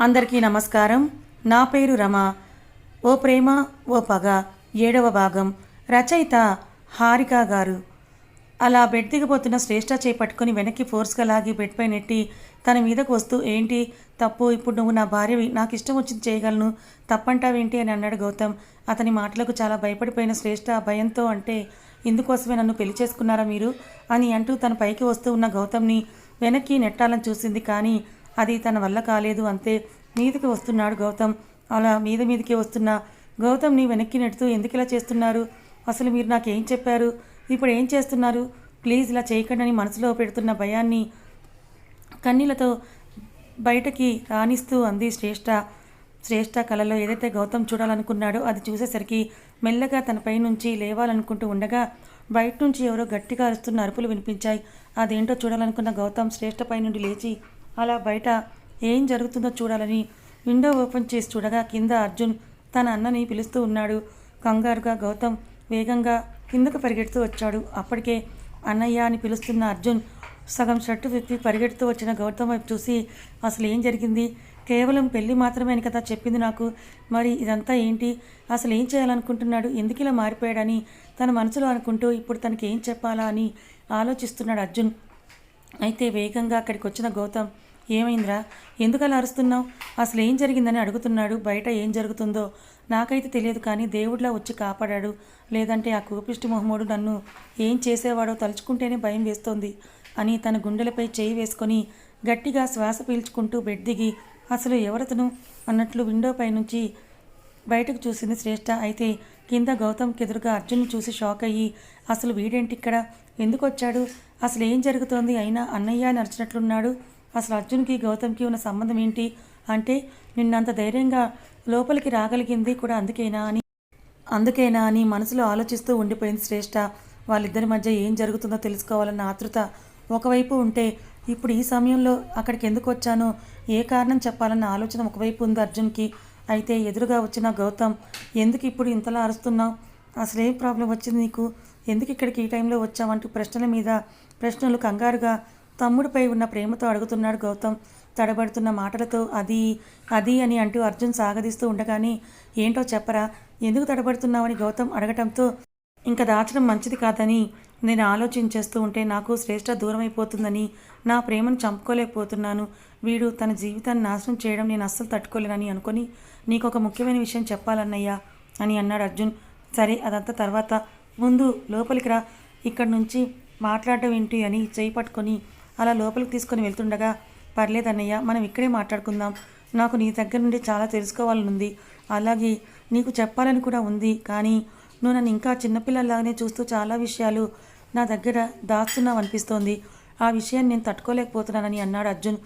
అందరికీ నమస్కారం. నా పేరు రమ. ఓ ప్రేమ ఓ పగ. ఏడవ భాగం. రచయిత హారిక గారు. అలా బెడ్ దిగిపోతున్న శ్రేష్ఠ చేపట్టుకుని వెనక్కి ఫోర్స్గా లాగి బెడ్పై నెట్టి తన మీదకు వస్తూ ఏంటి? తప్పు. ఇప్పుడు నువ్వు నా భార్యవి. నాకు ఇష్టం వచ్చింది చేయగలను. తప్పంటావేంటి? అని అన్నాడు గౌతమ్. అతని మాటలకు చాలా భయపడిపోయిన శ్రేష్ఠ భయంతో అంటే ఇందుకోసమే నన్ను పెళ్ళి చేసుకున్నారా మీరు? అని అంటూ తన పైకి వస్తూ ఉన్న గౌతమ్ని వెనక్కి నెట్టాలని చూసింది. కానీ అది తన వల్ల కాలేదు అంతే. మీదకి వస్తున్నాడు గౌతమ్. అలా మీద మీదకి వస్తున్న. గౌతమ్ని వెనక్కి నెడుతూ ఎందుకు ఇలా చేస్తున్నారు? అసలు మీరు నాకేం చెప్పారు? ఇప్పుడు ఏం చేస్తున్నారు? ప్లీజ్ ఇలా చేయకండి అని మనసులో పెడుతున్న భయాన్ని కన్నీలతో బయటకి రాణిస్తూ అంది శ్రేష్ఠ శ్రేష్ఠ కళలో ఏదైతే గౌతమ్ చూడాలనుకున్నాడో అది చూసేసరికి మెల్లగా తనపై నుంచి లేవాలనుకుంటూ ఉండగా బయట నుంచి ఎవరో గట్టిగా అరుస్తున్న అరుపులు వినిపించాయి. అదేంటో చూడాలనుకున్న గౌతమ్ శ్రేష్ఠ పై నుండి లేచి అలా బయట ఏం జరుగుతుందో చూడాలని విండో ఓపెన్ చేసి చూడగా కింద అర్జున్ తన అన్నని పిలుస్తూ ఉన్నాడు. కంగారుగా గౌతమ్ వేగంగా కిందకు పరిగెడుతూ వచ్చాడు. అప్పటికే అన్నయ్య అని పిలుస్తున్న అర్జున్ సగం షర్టు విప్పి పరిగెడుతూ వచ్చిన గౌతమ్ వైపు చూసి అసలు ఏం జరిగింది? కేవలం పెళ్ళి మాత్రమే అని కదా చెప్పింది నాకు. మరి ఇదంతా ఏంటి? అసలు ఏం చేయాలనుకుంటున్నాడు? ఎందుకు ఇలా మారిపోయాడని తన మనసులో అనుకుంటూ ఇప్పుడు తనకి ఏం చెప్పాలా అని ఆలోచిస్తున్నాడు అర్జున్. అయితే వేగంగా అక్కడికి వచ్చిన గౌతమ్ ఏమైందిరా? ఎందుకలా అరుస్తున్నావు? అసలు ఏం జరిగిందని అడుగుతున్నాడు. బయట ఏం జరుగుతుందో నాకైతే తెలియదు కానీ దేవుడిలా వచ్చి కాపాడాడు. లేదంటే ఆ కూపిష్టి మొహమ్మోడు నన్ను ఏం చేసేవాడో తలుచుకుంటేనే భయం వేస్తోంది అని తన గుండెలపై చేయి వేసుకొని గట్టిగా శ్వాస పీల్చుకుంటూ బెడ్ దిగి అసలు ఎవరతను? అన్నట్లు విండోపై నుంచి బయటకు చూసింది శ్రేష్ఠ అయితే కింద గౌతమ్కి ఎదురుగా అర్జున్ని చూసి షాక్ అయ్యి అసలు వీడేంటి ఇక్కడ ఎందుకు వచ్చాడు అసలు ఏం జరుగుతోంది అయినా అన్నయ్య అని అరిచినట్లున్నాడు అసలు అర్జున్కి గౌతమ్కి ఉన్న సంబంధం ఏంటి? అంటే నిన్నంత ధైర్యంగా లోపలికి రాగలిగింది కూడా అందుకేనా అని. అందుకేనా అని మనసులో ఆలోచిస్తూ ఉండిపోయింది శ్రేష్ఠ వాళ్ళిద్దరి మధ్య ఏం జరుగుతుందో తెలుసుకోవాలన్న ఆతృత ఒకవైపు ఉంటే ఇప్పుడు ఈ సమయంలో అక్కడికి ఎందుకు వచ్చానో ఏ కారణం చెప్పాలన్న ఆలోచన ఒకవైపు ఉంది అర్జున్కి. అయితే ఎదురుగా వచ్చిన గౌతమ్ ఎందుకు ఇప్పుడు ఇంతలా అరుస్తున్నావు? అసలు ఏం ప్రాబ్లం వచ్చింది నీకు? ఎందుకు ఇక్కడికి ఈ టైంలో వచ్చావంటూ ప్రశ్నల మీద ప్రశ్నలు కంగారుగా తమ్ముడిపై ఉన్న ప్రేమతో అడుగుతున్నాడు గౌతమ్. తడబడుతున్న మాటలతో అది అది అని అంటూ అర్జున్ సాగదీస్తూ ఉండగానే ఏంటో చెప్పరా? ఎందుకు తడబడుతున్నావని గౌతమ్ అడగటంతో ఇంకా దాచడం మంచిది కాదని నేను ఆలోచించేస్తూ ఉంటే నాకు శ్రేష్ఠ దూరం అయిపోతుందని నా ప్రేమను చంపుకోలేకపోతున్నాను. వీడు తన జీవితాన్ని నాశనం చేయడం నేను అస్సలు తట్టుకోలేనని అనుకొని నీకు ఒక ముఖ్యమైన విషయం చెప్పాలన్నయ్యా అని అన్నాడు అర్జున్. సరే అదంతా తర్వాత ముందు లోపలికి రా. ఇక్కడి నుంచి మాట్లాడడం ఏంటి అని చేయి పట్టుకొని అలా లోపలికి తీసుకొని వెళ్తుండగా పర్లేదన్నయ్య మనం ఇక్కడే మాట్లాడుకుందాం. నాకు నీ దగ్గర నుండి చాలా తెలుసుకోవాలని ఉంది అలాగే నీకు చెప్పాలని కూడా ఉంది. కానీ నువ్వు నన్ను ఇంకా చిన్నపిల్లలాగానే చూస్తూ చాలా విషయాలు నా దగ్గర దాస్తున్నావు అనిపిస్తోంది ఆ విషయాన్ని నేను తట్టుకోలేకపోతున్నానని అన్నాడు అర్జున్.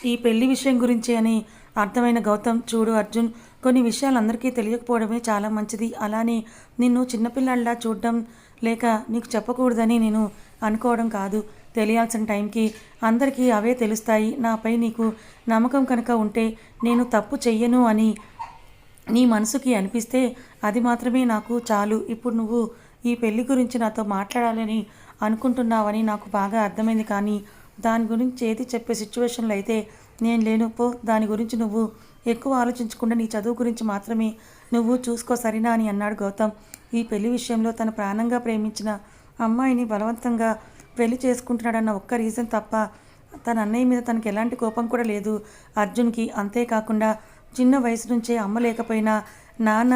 ఈ పెళ్ళి విషయం గురించి అని అర్థమైన గౌతమ్ చూడు అర్జున్ కొన్ని విషయాలు అందరికీ తెలియకపోవడమే చాలా మంచిది. అలానే నిన్ను చిన్నపిల్లల్లా చూడడం లేక నీకు చెప్పకూడదని నేను అనుకోవడం కాదు. తెలియాల్సిన టైంకి అందరికీ అవే తెలుస్తాయి. నాపై నీకు నమ్మకం కనుక ఉంటే నేను తప్పు చెయ్యను అని నీ మనసుకి అనిపిస్తే అది మాత్రమే నాకు చాలు. ఇప్పుడు నువ్వు ఈ పెళ్ళి గురించి నాతో మాట్లాడాలని అనుకుంటున్నావని నాకు బాగా అర్థమైంది. కానీ దాని గురించి ఏది చెప్పే సిచ్యువేషన్లో అయితే నేను లేను. పో దాని గురించి నువ్వు ఎక్కువ ఆలోచించకుండా నీ చదువు గురించి మాత్రమే నువ్వు చూసుకో సరేనా అని అన్నాడు గౌతమ్. ఈ పెళ్ళి విషయంలో తన ప్రాణంగా ప్రేమించిన అమ్మాయిని బలవంతంగా పెళ్ళి చేసుకుంటున్నాడన్న ఒక్క రీజన్ తప్ప తన అన్నయ్య మీద తనకి ఎలాంటి కోపం కూడా లేదు. అర్జున్కి అంతేకాకుండా చిన్న వయసు నుంచే అమ్మ లేకపోయినా నాన్న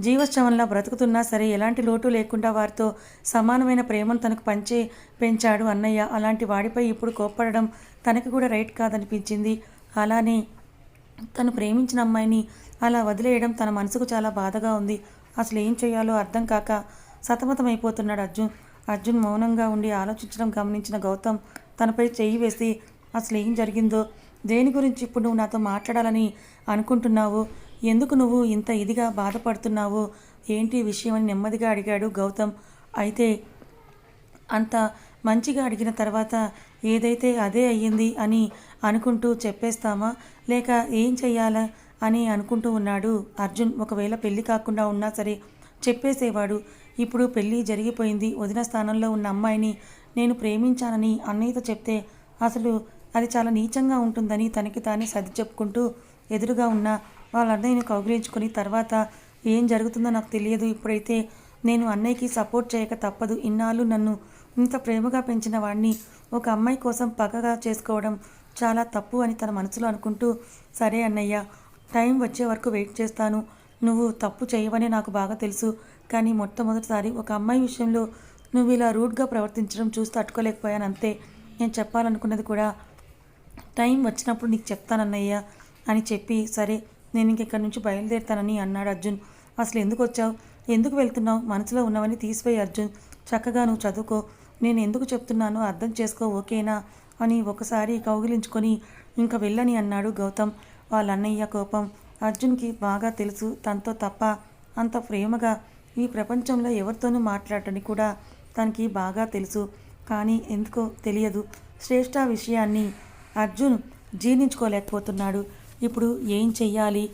జీవశ్రవంలా బ్రతుకుతున్నా సరే ఎలాంటి లోటు లేకుండా వారితో సమానమైన ప్రేమను తనకు పంచే పెంచాడు అన్నయ్య. అలాంటి వాడిపై ఇప్పుడు కోప్పడడం తనకు కూడా రైట్ కాదనిపించింది. అలానే తను ప్రేమించిన అమ్మాయిని అలా వదిలేయడం తన మనసుకు చాలా బాధగా ఉంది. అసలు ఏం చేయాలో అర్థం కాక సతమతమైపోతున్నాడు అర్జున్. అర్జున్ మౌనంగా ఉండి ఆలోచించడం గమనించిన గౌతమ్ తనపై చెయ్యి వేసి అసలు ఏం జరిగిందో? దేని గురించి ఇప్పుడు నువ్వు నాతో మాట్లాడాలని అనుకుంటున్నావు? ఎందుకు నువ్వు ఇంత ఇదిగా బాధపడుతున్నావు? ఏంటి విషయం? అని నెమ్మదిగా అడిగాడు గౌతమ్. అయితే అంత మంచిగా అడిగిన తర్వాత ఏదైతే అదే అయ్యింది అని అనుకుంటూ చెప్పేస్తామా? లేక ఏం చెయ్యాలా అని అనుకుంటూ ఉన్నాడు. అర్జున్ ఒకవేళ పెళ్ళి కాకుండా ఉన్నా సరే చెప్పేసేవాడు ఇప్పుడు పెళ్ళి జరిగిపోయింది. వదిన స్థానంలో ఉన్న అమ్మాయిని నేను ప్రేమించానని అన్నయ్యతో చెప్తే అసలు అది చాలా నీచంగా ఉంటుందని తనకి తానే సర్ది చెప్పుకుంటూ ఎదురుగా ఉన్న వాళ్ళ అన్నయ్యని కౌగిలించుకొని తర్వాత ఏం జరుగుతుందో నాకు తెలియదు. ఇప్పుడైతే నేను అన్నయ్యకి సపోర్ట్ చేయక తప్పదు. ఇన్నాళ్ళు నన్ను ఇంత ప్రేమగా పెంచిన వాడిని ఒక అమ్మాయి కోసం పక్కగా చేసుకోవడం చాలా తప్పు అని తన మనసులో అనుకుంటూ సరే అన్నయ్య టైం వచ్చే వరకు వెయిట్ చేస్తాను. నువ్వు తప్పు చేయవని నాకు బాగా తెలుసు. కానీ మొట్టమొదటిసారి ఒక అమ్మాయి విషయంలో నువ్వు ఇలా రూడ్గా ప్రవర్తించడం చూసి తట్టుకోలేకపోయాను అంతే. నేను చెప్పాలనుకున్నది కూడా టైం వచ్చినప్పుడు నీకు చెప్తానన్నయ్య అని చెప్పి సరే నేను ఇంక ఇక్కడి నుంచి బయలుదేరుతానని అన్నాడు అర్జున్. అసలు ఎందుకు వచ్చావు? ఎందుకు వెళ్తున్నావు? మనసులో ఉన్నవని తీసిపోయి అర్జున్. చక్కగా నువ్వు చదువుకో. నేను ఎందుకు చెప్తున్నానో అర్థం చేసుకో ఓకేనా? అని ఒకసారి కౌగిలించుకొని ఇంకా వెళ్ళని అన్నాడు గౌతమ్. వాళ్ళ అన్నయ్య కోపం. అర్జున్కి బాగా తెలుసు తనతో తప్ప అంత ప్రేమగా ఈ ప్రపంచంలో ఎవరితోనూ మాట్లాడటని కూడా తనకి బాగా తెలుసు. కానీ ఎందుకో తెలియదు. శ్రేష్ఠ విషయాన్ని అర్జున్ జీర్ణించుకోలేకపోతున్నాడు. ఇప్పుడు ఏం చెయ్యాలి?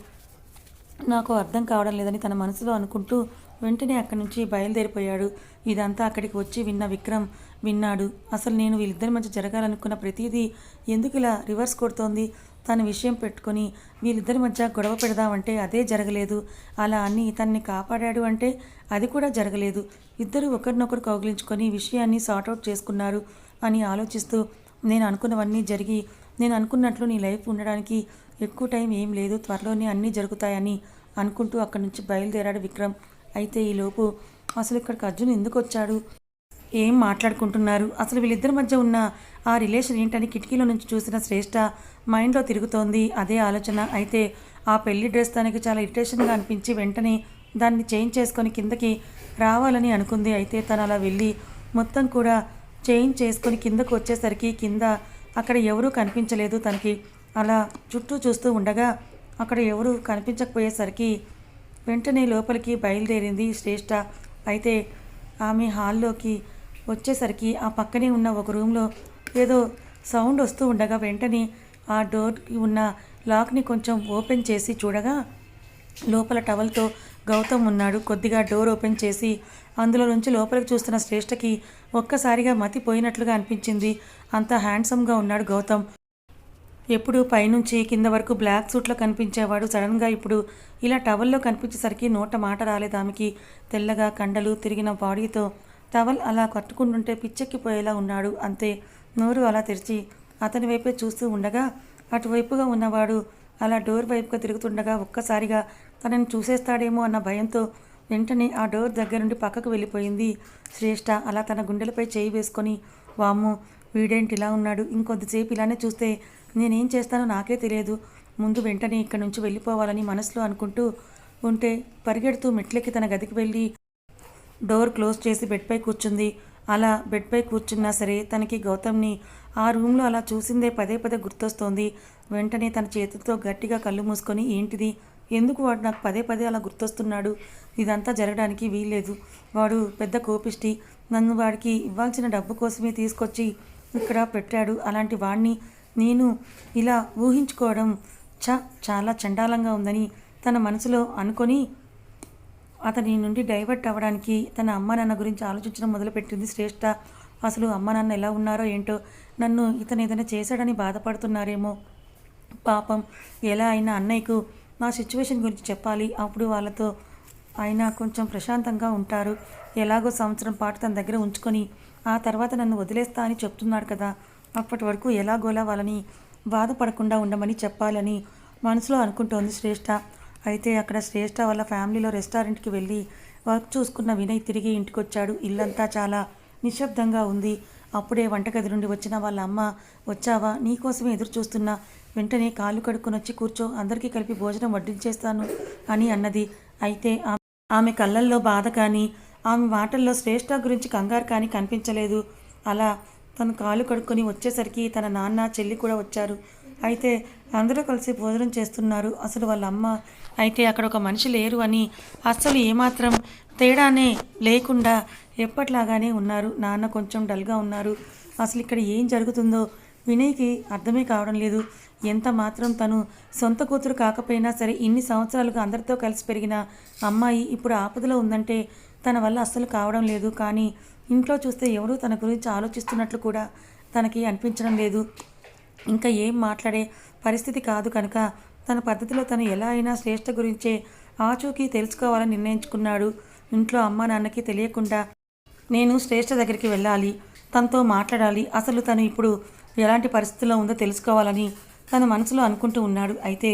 నాకు అర్థం కావడం లేదని తన మనసులో అనుకుంటూ వెంటనే అక్కడి నుంచి బయలుదేరిపోయాడు. ఇదంతా అక్కడికి వచ్చి విన్న విక్రమ్ విన్నాడు. అసలు నేను వీళ్ళిద్దరి మధ్య జరగాలనుకున్న ప్రతిదీ ఎందుకు ఇలా రివర్స్ కొడుతోంది? తన విషయం పెట్టుకొని వీళ్ళిద్దరి మధ్య గొడవ పెడదామంటే అదే జరగలేదు. అలా అని తన్ని కాపాడాడు అంటే అది కూడా జరగలేదు. ఇద్దరు ఒకరినొకరు కౌగిలించుకొని విషయాన్ని సార్ట్అవుట్ చేసుకున్నారు అని ఆలోచిస్తూ నేను అనుకున్నవన్నీ జరిగి నేను అనుకున్నట్లు నీ లైఫ్ ఉండడానికి ఎక్కువ టైం ఏం లేదు త్వరలోనే అన్నీ జరుగుతాయని అనుకుంటూ అక్కడి నుంచి బయలుదేరాడు విక్రమ్. అయితే ఈలోపు అసలు ఇక్కడికి అర్జున్ ఎందుకు వచ్చాడు ఏం మాట్లాడుకుంటున్నారు? అసలు వీళ్ళిద్దరి మధ్య ఉన్న ఆ రిలేషన్ ఏంటని కిటికీలో నుంచి చూసిన శ్రేష్ఠ మైండ్లో తిరుగుతోంది. అదే ఆలోచన. అయితే ఆ పెళ్ళి డ్రెస్ తనకి చాలా ఇరిటేషన్గా అనిపించి వెంటనే దాన్ని చేంజ్ చేసుకొని కిందకి రావాలని అనుకుంది. అయితే తను అలా వెళ్ళి మొత్తం కూడా చేంజ్ చేసుకొని కిందకు వచ్చేసరికి కింద అక్కడ ఎవరూ కనిపించలేదు తనకి. అలా చుట్టూ చూస్తూ ఉండగా అక్కడ ఎవరూ కనిపించకపోయేసరికి వెంటనే లోపలికి బయలుదేరింది శ్రేష్ఠ అయితే ఆమె హాల్లోకి వచ్చేసరికి ఆ పక్కనే ఉన్న ఒక రూమ్లో ఏదో సౌండ్ వస్తూ ఉండగా వెంటనే ఆ డోర్కి ఉన్న లాక్ని కొంచెం ఓపెన్ చేసి చూడగా లోపల టవల్తో గౌతమ్ ఉన్నాడు. కొద్దిగా డోర్ ఓపెన్ చేసి అందులో నుంచి లోపలికి చూస్తున్న శ్రేష్ఠకి ఒక్కసారిగా మతిపోయినట్లుగా అనిపించింది. అంత హ్యాండ్సమ్గా ఉన్నాడు గౌతమ్. ఎప్పుడు పైనుంచి కింద వరకు బ్లాక్ సూట్లో కనిపించేవాడు. సడన్గా ఇప్పుడు ఇలా టవల్లో కనిపించేసరికి నోట మాట రాలేదు ఆమెకి. తెల్లగా కండలు తిరిగిన బాడీతో టవల్ అలా కట్టుకుంటుంటే పిచ్చెక్కిపోయేలా ఉన్నాడు. అంతే నోరు అలా తెరిచి అతని వైపే చూస్తూ ఉండగా అటువైపుగా ఉన్నవాడు అలా డోర్ వైపుగా తిరుగుతుండగా ఒక్కసారిగా తనని చూసేస్తాడేమో అన్న భయంతో వెంటనే ఆ డోర్ దగ్గర నుండి పక్కకు వెళ్ళిపోయింది. శ్రేష్ఠ అలా తన గుండెలపై చేయి వేసుకొని వాము వీడేంటి ఇలా ఉన్నాడు? ఇంకొద్దిసేపు ఇలానే చూస్తే నేనేం చేస్తానో నాకే తెలియదు. ముందు వెంటనే ఇక్కడి నుంచి వెళ్ళిపోవాలని మనసులో అనుకుంటూ ఉంటే పరిగెడుతూ మెట్లెక్కి తన గదికి వెళ్ళి డోర్ క్లోజ్ చేసి బెడ్పై కూర్చుంది. అలా బెడ్పై కూర్చున్నా సరే తనకి గౌతమ్ని ఆ రూమ్లో అలా చూసిందే పదే పదే గుర్తొస్తోంది. వెంటనే తన చేతితో గట్టిగా కళ్ళు మూసుకొని ఏంటిది? ఎందుకు వాడు నాకు పదే పదే అలా గుర్తొస్తున్నాడు? ఇదంతా జరగడానికి వీల్లేదు. వాడు పెద్ద కోపిష్టి. నన్ను వాడికి ఇవ్వాల్సిన డబ్బు కోసమే తీసుకొచ్చి ఇక్కడ పెట్టాడు. అలాంటి వాడిని నేను ఇలా ఊహించుకోవడం చ చాలా చండాలంగా ఉందని తన మనసులో అనుకొని అతని నుండి డైవర్ట్ అవ్వడానికి తన అమ్మ నాన్న గురించి ఆలోచించడం మొదలుపెట్టింది. శ్రేష్ఠ అసలు అమ్మ నాన్న ఎలా ఉన్నారో ఏంటో నన్ను ఇతను ఏదైనా చేశాడని బాధపడుతున్నారేమో. పాపం ఎలా అయినా అన్నయ్యకు నా సిచ్యువేషన్ గురించి చెప్పాలి. అప్పుడు వాళ్ళతో ఆయన కొంచెం ప్రశాంతంగా ఉంటారు. ఎలాగో సంవత్సరం పాటు తన దగ్గర ఉంచుకొని ఆ తర్వాత నన్ను వదిలేస్తా అని చెప్తున్నాడు కదా. అప్పటి వరకు ఎలాగోలా వాళ్ళని బాధపడకుండా ఉండమని చెప్పాలని మనసులో అనుకుంటోంది శ్రేష్ఠ అయితే అక్కడ శ్రేష్ఠ వాళ్ళ ఫ్యామిలీలో రెస్టారెంట్కి వెళ్ళి వర్క్ చూసుకున్న వినయ్ తిరిగి ఇంటికొచ్చాడు. ఇల్లంతా చాలా నిశ్శబ్దంగా ఉంది. అప్పుడే వంటగది నుండి వచ్చిన వాళ్ళ అమ్మ వచ్చావా? నీకోసమే ఎదురు చూస్తున్నా. వెంటనే కాళ్ళు కడుక్కొని వచ్చి కూర్చో. అందరికీ కలిపి భోజనం వడ్డించేస్తాను అని అన్నది. అయితే ఆమె కళ్ళల్లో బాధ కానీ ఆమె మాటల్లో శ్రేష్ఠ గురించి కంగారు కానీ కనిపించలేదు. అలా తను కాలు కడుక్కొని వచ్చేసరికి తన నాన్న చెల్లి కూడా వచ్చారు. అయితే అందరూ కలిసి భోజనం చేస్తున్నారు. అసలు వాళ్ళ అమ్మ అయితే అక్కడ ఒక మనిషి లేరు అని అస్సలు ఏమాత్రం తేడానే లేకుండా ఎప్పట్లాగానే ఉన్నారు. నాన్న కొంచెం డల్గా ఉన్నారు. అసలు ఇక్కడ ఏం జరుగుతుందో వినయ్కి అర్థమే కావడం లేదు. ఎంత మాత్రం తను సొంత కూతురు కాకపోయినా సరే ఇన్ని సంవత్సరాలుగా అందరితో కలిసి పెరిగిన అమ్మాయి ఇప్పుడు ఆపదలో ఉందంటే తన వల్ల అస్సలు కావడం లేదు. కానీ ఇంట్లో చూస్తే ఎవరూ తన గురించి ఆలోచిస్తున్నట్లు కూడా తనకి అనిపించడం లేదు. ఇంకా ఏం మాట్లాడే పరిస్థితి కాదు కనుక తన పద్ధతిలో తను ఎలా అయినా శ్రేష్ఠ గురించే ఆచూకీ తెలుసుకోవాలని నిర్ణయించుకున్నాడు. ఇంట్లో అమ్మ నాన్నకి తెలియకుండా నేను శ్రేష్ఠ దగ్గరికి వెళ్ళాలి తనతో మాట్లాడాలి అసలు తను ఇప్పుడు ఎలాంటి పరిస్థితిలో ఉందో తెలుసుకోవాలని తన మనసులో అనుకుంటూ ఉన్నాడు. అయితే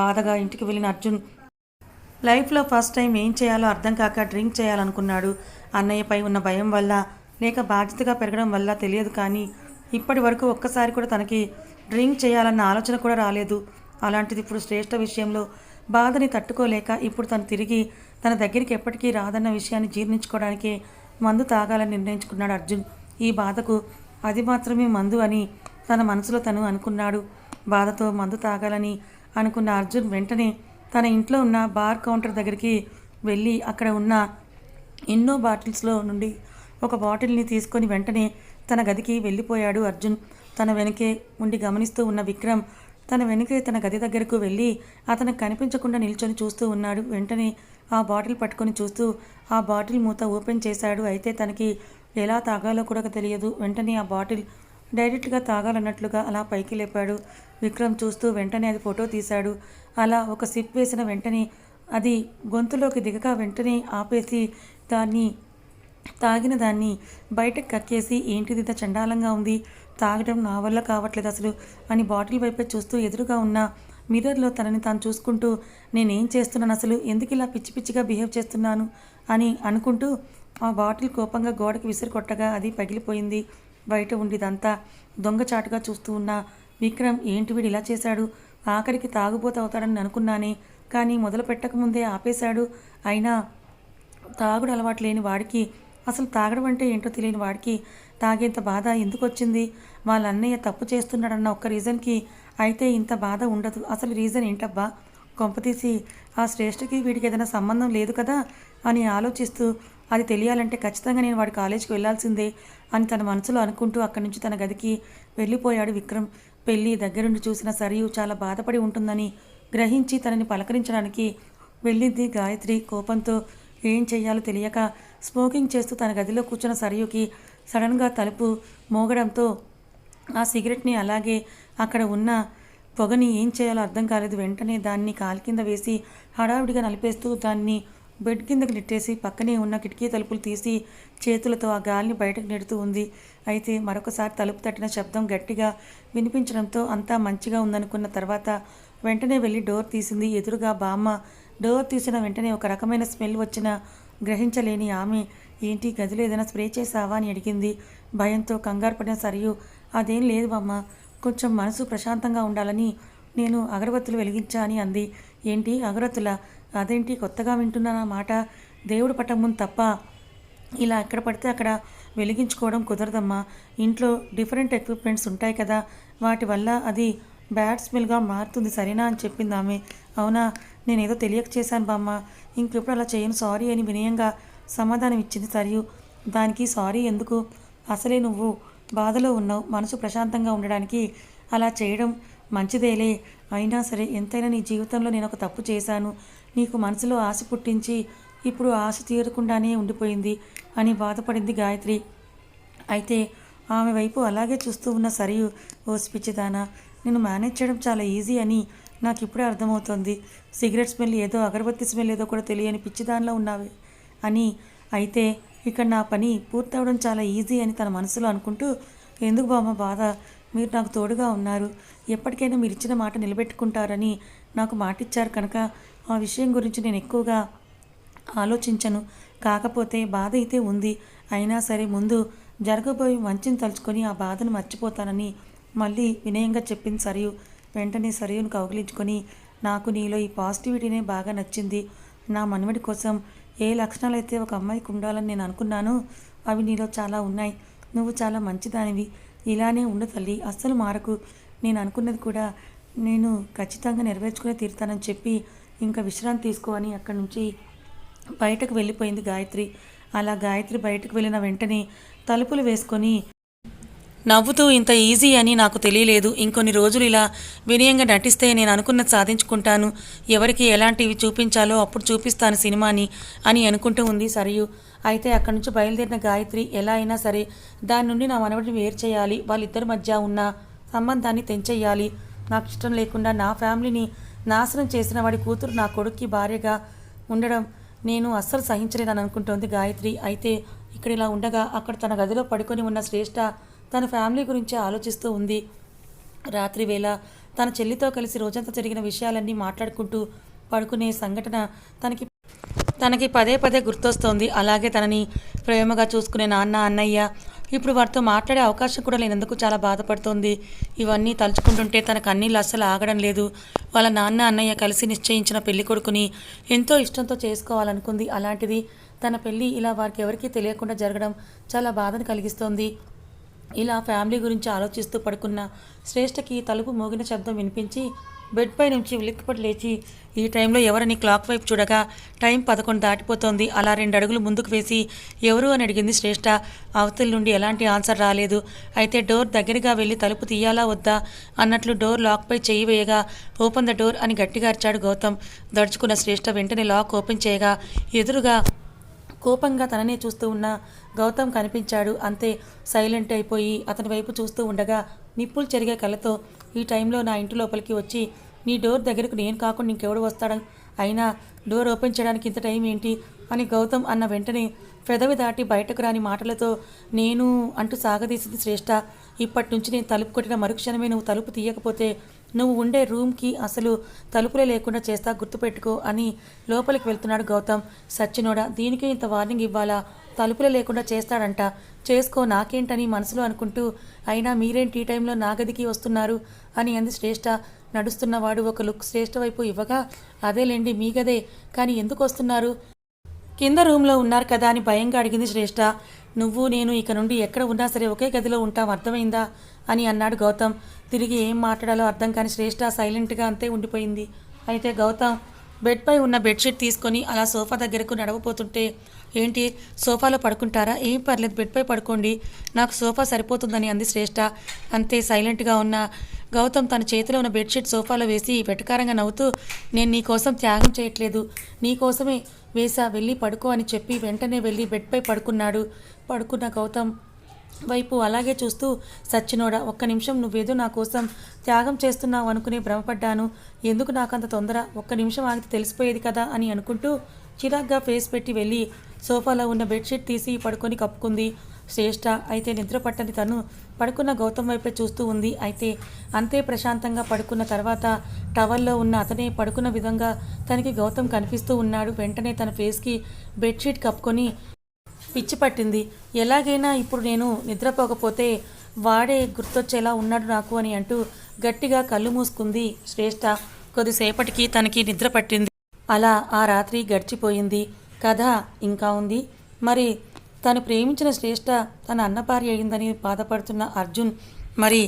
బాధగా ఇంటికి వెళ్ళిన అర్జున్ లైఫ్లో ఫస్ట్ టైం ఏం చేయాలో అర్థం కాక డ్రింక్ చేయాలనుకున్నాడు. అన్నయ్యపై ఉన్న భయం వల్ల లేక బాధ్యతగా పెరగడం వల్ల తెలియదు కానీ ఇప్పటి వరకు ఒక్కసారి కూడా తనకి డ్రింక్ చేయాలన్న ఆలోచన కూడా రాలేదు. అలాంటిది ఇప్పుడు శ్రేష్ఠ విషయంలో బాధని తట్టుకోలేక ఇప్పుడు తను తిరిగి తన దగ్గరికి ఎప్పటికీ రాదన్న విషయాన్ని జీర్ణించుకోవడానికి మందు తాగాలని నిర్ణయించుకున్నాడు అర్జున్. ఈ బాధకు అది మాత్రమే మందు అని తన మనసులో తను అనుకున్నాడు. బాధతో మందు తాగాలని అనుకున్న అర్జున్ వెంటనే తన ఇంట్లో ఉన్న బార్ కౌంటర్ దగ్గరికి వెళ్ళి అక్కడ ఉన్న ఎన్నో బాటిల్స్లో నుండి ఒక బాటిల్ని తీసుకొని వెంటనే తన గదికి వెళ్ళిపోయాడు అర్జున్. తన వెనకే ఉండి గమనిస్తూ ఉన్న విక్రమ్ తన వెనుకే తన గది దగ్గరకు వెళ్ళి అతను కనిపించకుండా నిల్చొని చూస్తూ ఉన్నాడు. వెంటనే ఆ బాటిల్ పట్టుకొని చూస్తూ ఆ బాటిల్ మూత ఓపెన్ చేశాడు. అయితే తనకి ఎలా తాగాలో కూడా తెలియదు. వెంటనే ఆ బాటిల్ డైరెక్ట్గా తాగాలన్నట్లుగా అలా పైకి లేపాడు. విక్రమ్ చూస్తూ వెంటనే అది ఫోటో తీశాడు. అలా ఒక సిప్ వేసిన వెంటనే అది గొంతులోకి దిగక వెంటనే ఆపేసి దాన్ని తాగిన దాన్ని బయటకు కక్కేసి ఏంటిది ఇంత చండాలంగా ఉంది? తాగడం నా వల్ల కావట్లేదు అసలు అని బాటిల్ వైపే చూస్తూ ఎదురుగా ఉన్న మిర్రర్లో తనని తాను చూసుకుంటూ నేనేం చేస్తున్నాను అసలు? ఎందుకు ఇలా పిచ్చి పిచ్చిగా బిహేవ్ చేస్తున్నాను? అని అనుకుంటూ ఆ బాటిల్ కోపంగా గోడకి విసిరి కొట్టగా అది పగిలిపోయింది. బయట ఉండిదంతా దొంగచాటుగా చూస్తూ ఉన్న విక్రమ్ ఏంటి వీడు ఇలా చేశాడు? ఆఖరికి తాగుబోతవుతాడని అనుకున్నానే కానీ మొదలు పెట్టకముందే ఆపేశాడు. అయినా తాగుడు అలవాటు లేని వాడికి అసలు తాగడం అంటే ఏంటో తెలియని వాడికి తాగేంత బాధ ఎందుకు వచ్చింది వాళ్ళ అన్నయ్య తప్పు చేస్తున్నాడన్న ఒక్క రీజన్కి అయితే ఇంత బాధ ఉండదు. అసలు రీజన్ ఏంటబ్బా? కొంపతీసి ఆ శ్రేష్ఠకి వీడికి ఏదైనా సంబంధం లేదు కదా? అని ఆలోచిస్తూ అది తెలియాలంటే ఖచ్చితంగా నేను వాడి కాలేజీకి వెళ్ళాల్సిందే అని తన మనసులో అనుకుంటూ అక్కడి నుంచి తన గదికి వెళ్ళిపోయాడు విక్రమ్. పెళ్ళి దగ్గరుండి చూసిన సరియు చాలా బాధపడి ఉంటుందని గ్రహించి తనని పలకరించడానికి వెళ్ళింది గాయత్రి కోపంతో. ఏం చేయాలో తెలియక స్మోకింగ్ చేస్తూ తన గదిలో కూర్చున్న సరయుకి సడన్గా తలుపు మోగడంతో ఆ సిగరెట్ని అలాగే అక్కడ ఉన్న పొగని ఏం చేయాలో అర్థం కాలేదు. వెంటనే దాన్ని కాలు కింద వేసి హడావిడిగా నలిపేస్తూ దాన్ని బెడ్ కిందకి నెట్టేసి పక్కనే ఉన్న కిటికీ తలుపులు తీసి చేతులతో ఆ గాలిని బయటకు నెడుతూ ఉంది. అయితే మరొకసారి తలుపు తట్టిన శబ్దం గట్టిగా వినిపించడంతో అంతా మంచిగా ఉందనుకున్న తర్వాత వెంటనే వెళ్ళి డోర్ తీసింది. ఎదురుగా బామ్మ డోర్ తీసిన వెంటనే ఒక రకమైన స్మెల్ వచ్చిన గ్రహించలేని ఆమె ఏంటి గదిలో ఏదైనా స్ప్రే చేసావా అని అడిగింది. భయంతో కంగారు పడిన సరియు అదేం లేదు బామ్మ కొంచెం మనసు ప్రశాంతంగా ఉండాలని నేను అగరబత్తులు వెలిగించా అని అంది. ఏంటి అగరత్తుల అదేంటి కొత్తగా వింటున్నానా మాట? దేవుడు పట్టం ముందు తప్ప ఇలా ఎక్కడ పడితే అక్కడ వెలిగించుకోవడం కుదరదమ్మా. ఇంట్లో డిఫరెంట్ ఎక్విప్మెంట్స్ ఉంటాయి కదా వాటి వల్ల అది బ్యాడ్ స్మెల్గా మారుతుంది సరేనా? అని చెప్పింది ఆమె. అవునా? నేనేదో తెలియక చేశాను బామ్మ. ఇంకెప్పుడు అలా చేయను సారీ అని వినయంగా సమాధానం ఇచ్చింది సరియు. దానికి సారీ ఎందుకు? అసలే నువ్వు బాధలో ఉన్నావు మనసు ప్రశాంతంగా ఉండడానికి అలా చేయడం మంచిదేలే. అయినా సరే ఎంతైనా నీ జీవితంలో నేను ఒక తప్పు చేశాను. నీకు మనసులో ఆశ పుట్టించి ఇప్పుడు ఆశ తీరకుండానే ఉండిపోయింది అని బాధపడింది గాయత్రి. అయితే ఆమె వైపు అలాగే చూస్తూ ఉన్న సరియు ఓ పిచ్చిదానా నేను మేనేజ్ చేయడం చాలా ఈజీ అని నాకు ఇప్పుడే అర్థమవుతోంది. సిగరెట్ స్మెల్ ఏదో అగరబత్తి స్మెల్ ఏదో కూడా తెలియని పిచ్చిదానిలో ఉన్నావే అని అయితే ఇక్కడ నా పని పూర్తవడం చాలా ఈజీ అని తన మనసులో అనుకుంటూ ఎందుకు బామ్మ బాధ? మీరు నాకు తోడుగా ఉన్నారు. ఎప్పటికైనా మీరు ఇచ్చిన మాట నిలబెట్టుకుంటారని నాకు మాటిచ్చారు కనుక ఆ విషయం గురించి నేను ఎక్కువగా ఆలోచించను. కాకపోతే బాధ అయితే ఉంది. అయినా సరే ముందు జరగబోయే మంచిని తలుచుకొని ఆ బాధను మర్చిపోతానని మళ్ళీ వినయంగా చెప్పింది సరియు. వెంటనే సరియును కౌగిలించుకొని నాకు నీలో ఈ పాజిటివిటీనే బాగా నచ్చింది. నా మనవడి కోసం ఏ లక్షణాలు అయితే ఒక అమ్మాయికి ఉండాలని నేను అనుకున్నానో అవి నీలో చాలా ఉన్నాయి. నువ్వు చాలా మంచిదానివి. ఇలానే ఉండు తల్లి అస్సలు మారకు. నేను అనుకున్నది కూడా నేను ఖచ్చితంగా నెరవేర్చుకునే తీరుతానని చెప్పి ఇంకా విశ్రాంతి తీసుకో అని అక్కడి నుంచి బయటకు వెళ్ళిపోయింది గాయత్రి. అలా గాయత్రి బయటకు వెళ్ళిన వెంటనే తలుపులు వేసుకొని నవ్వుతూ ఇంత ఈజీ అని నాకు తెలియలేదు. ఇంకొన్ని రోజులు ఇలా వినయంగా నటిస్తే నేను అనుకున్నది సాధించుకుంటాను. ఎవరికి ఎలాంటివి చూపించాలో అప్పుడు చూపిస్తాను సినిమాని అని అనుకుంటూ ఉంది సరియు. అయితే అక్కడి నుంచి బయలుదేరిన గాయత్రి ఎలా అయినా సరే దాని నుండి నా మనవడిని వేరు చేయాలి. వాళ్ళిద్దరి మధ్య ఉన్న సంబంధాన్ని తెంచెయ్యాలి నాకు ఇష్టం లేకుండా నా ఫ్యామిలీని నాశనం చేసిన వాడి కూతురు నా కొడుక్కి భార్యగా ఉండడం నేను అస్సలు సహించలేదని అనుకుంటోంది గాయత్రి. అయితే ఇక్కడ ఇలా ఉండగా అక్కడ తన గదిలో పడుకొని ఉన్న శ్రేష్ఠ తన ఫ్యామిలీ గురించి ఆలోచిస్తూ ఉంది. రాత్రి వేళ తన చెల్లితో కలిసి రోజంతా జరిగిన విషయాలన్నీ మాట్లాడుకుంటూ పడుకునే సంఘటన తనకి తనకి పదే పదే గుర్తొస్తోంది. అలాగే తనని ప్రేమగా చూసుకునే నాన్న అన్నయ్య ఇప్పుడు వారితో మాట్లాడే అవకాశం కూడా లేనందుకు చాలా బాధపడుతోంది. ఇవన్నీ తలుచుకుంటుంటే తన కన్నీళ్ళు అస్సలు ఆగడం లేదు. వాళ్ళ నాన్న అన్నయ్య కలిసి నిశ్చయించిన పెళ్ళి కొడుకుని ఎంతో ఇష్టంతో చేసుకోవాలనుకుంది. అలాంటిది తన పెళ్ళి ఇలా వారికి ఎవరికీ తెలియకుండా జరగడం చాలా బాధను కలిగిస్తోంది. ఇలా ఫ్యామిలీ గురించి ఆలోచిస్తూ పడుకున్న శ్రేష్ఠకి తలుపు మోగిన శబ్దం వినిపించి బెడ్ పై నుంచి ఉలిక్కిపడి లేచి ఈ టైంలో ఎవరని క్లాక్ వైపు చూడగా టైం పదకొండు దాటిపోతోంది. అలా రెండు అడుగులు ముందుకు వేసి ఎవరు అని అడిగింది శ్రేష్ఠ. అవతల నుండి ఎలాంటి ఆన్సర్ రాలేదు. అయితే డోర్ దగ్గరగా వెళ్ళి తలుపు తీయాలా వద్దా అన్నట్లు డోర్ లాక్పై చేయి వేయగా ఓపెన్ ద డోర్ అని గట్టిగా అరిచాడు గౌతమ్. దడుచుకున్న శ్రేష్ఠ వెంటనే లాక్ ఓపెన్ చేయగా ఎదురుగా కోపంగా తననే చూస్తూ ఉన్న గౌతమ్ కనిపించాడు. అంతే సైలెంట్ అయిపోయి అతని వైపు చూస్తూ ఉండగా నిప్పులు చెరిగే కళ్ళతో ఈ టైంలో నా ఇంటి లోపలికి వచ్చి నీ డోర్ దగ్గరకు నేను కాకుండా ఇంకెవడు వస్తాడు? అయినా డోర్ ఓపెన్ చేయడానికి ఇంత టైం ఏంటి? అని గౌతమ్ అన్న వెంటనే పెదవి దాటి బయటకు రాని మాటలతో నేను అంటూ సాగదీసింది శ్రేష్ఠ ఇప్పటి నుంచి నేను తలుపు కొట్టిన మరుక్షణమే నువ్వు తలుపు తీయకపోతే నువ్వు ఉండే రూమ్కి అసలు తలుపులే లేకుండా చేస్తా గుర్తుపెట్టుకో అని లోపలికి వెళ్తున్నాడు గౌతమ్. సచ్చినోడా దీనికి ఇంత వార్నింగ్ ఇవ్వాలా? తలుపులే లేకుండా చేస్తాడంట. చేసుకో నాకేంటని మనసులో అనుకుంటూ అయినా మీరేంటి ఈ టైంలో నా గదికి వస్తున్నారు? అని అంది శ్రేష్ఠ నడుస్తున్నవాడు ఒక లుక్ శ్రేష్ఠ వైపు ఇవ్వగా అదేలేండి మీ గదే కానీ ఎందుకు వస్తున్నారు? కింద రూమ్లో ఉన్నారు కదా అని భయంగా అడిగింది శ్రేష్ఠ నువ్వు నేను ఇక నుండి ఎక్కడ ఉన్నా సరే ఒకే గదిలో ఉంటాం అర్థమైందా? అని అన్నాడు గౌతమ్. తిరిగి ఏం మాట్లాడాలో అర్థం కాని శ్రేష్ఠ సైలెంట్గా అంతే ఉండిపోయింది. అయితే గౌతమ్ బెడ్పై ఉన్న బెడ్షీట్ తీసుకొని అలా సోఫా దగ్గరకు నడవపోతుంటే ఏంటి సోఫాలో పడుకుంటారా? ఏం పర్లేదు బెడ్పై పడుకోండి. నాకు సోఫా సరిపోతుందని అంది శ్రేష్ఠ అంతే సైలెంట్గా ఉన్న గౌతమ్ తన చేతిలో ఉన్న బెడ్షీట్ సోఫాలో వేసి వెటకారంగా నవ్వుతూ నేను నీ కోసం త్యాగం చేయట్లేదు. నీ కోసమే వేసా వెళ్ళి పడుకో అని చెప్పి వెంటనే వెళ్ళి బెడ్పై పడుకున్నాడు. పడుకున్న గౌతమ్ వైపు అలాగే చూస్తూ సచ్చినోడా ఒక్క నిమిషం నువ్వేదో నా కోసం త్యాగం చేస్తున్నావు అనుకుని భ్రమపడ్డాను. ఎందుకు నాకంత తొందర? ఒక్క నిమిషం ఆగితే తెలిసిపోయేది కదా అని అనుకుంటూ చిరాగ్గా ఫేస్ పెట్టి వెళ్ళి సోఫాలో ఉన్న బెడ్షీట్ తీసి పడుకొని కప్పుకుంది. శ్రేష్ట. అయితే నిద్ర పట్టని తను పడుకున్న గౌతమ్ వైపే చూస్తూ ఉంది. అయితే అంతే ప్రశాంతంగా పడుకున్న తర్వాత టవల్లో ఉన్న అతనే పడుకున్న విధంగా తనకి గౌతమ్ కనిపిస్తూ ఉన్నాడు. వెంటనే తన ఫేస్కి బెడ్షీట్ కప్పుకొని పిచ్చి పట్టింది. ఎలాగైనా ఇప్పుడు నేను నిద్రపోకపోతే వాడే గుర్తొచ్చేలా ఉన్నాడు నాకు అని అంటూ గట్టిగా కళ్ళు మూసుకుంది శ్రేష్ట. కొద్దిసేపటికి తనకి నిద్ర పట్టింది. అలా ఆ రాత్రి గడిచిపోయింది. కథ ఇంకా ఉంది. మరి తను ప్రేమించిన శ్రేష్ఠ తన అన్నపారి అయిందని బాధపడుతున్న అర్జున్. మరి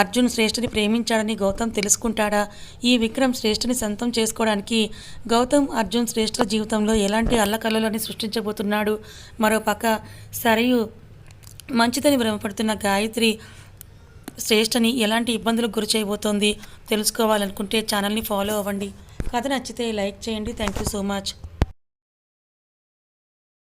అర్జున్ శ్రేష్ఠని ప్రేమించాడని గౌతమ్ తెలుసుకుంటాడా? ఈ విక్రమ్ శ్రేష్ఠని సొంతం చేసుకోవడానికి గౌతమ్ అర్జున్ శ్రేష్ఠ జీవితంలో ఎలాంటి అల్లకల్లోని సృష్టించబోతున్నాడు? మరోపక్క సరయు మంచిదని భ్రమపడుతున్న గాయత్రి శ్రేష్ఠని ఎలాంటి ఇబ్బందులకు గురి చేయబోతోంది? తెలుసుకోవాలనుకుంటే ఛానల్ని ఫాలో అవ్వండి. కథ నచ్చితే లైక్ చేయండి. Thank you so much.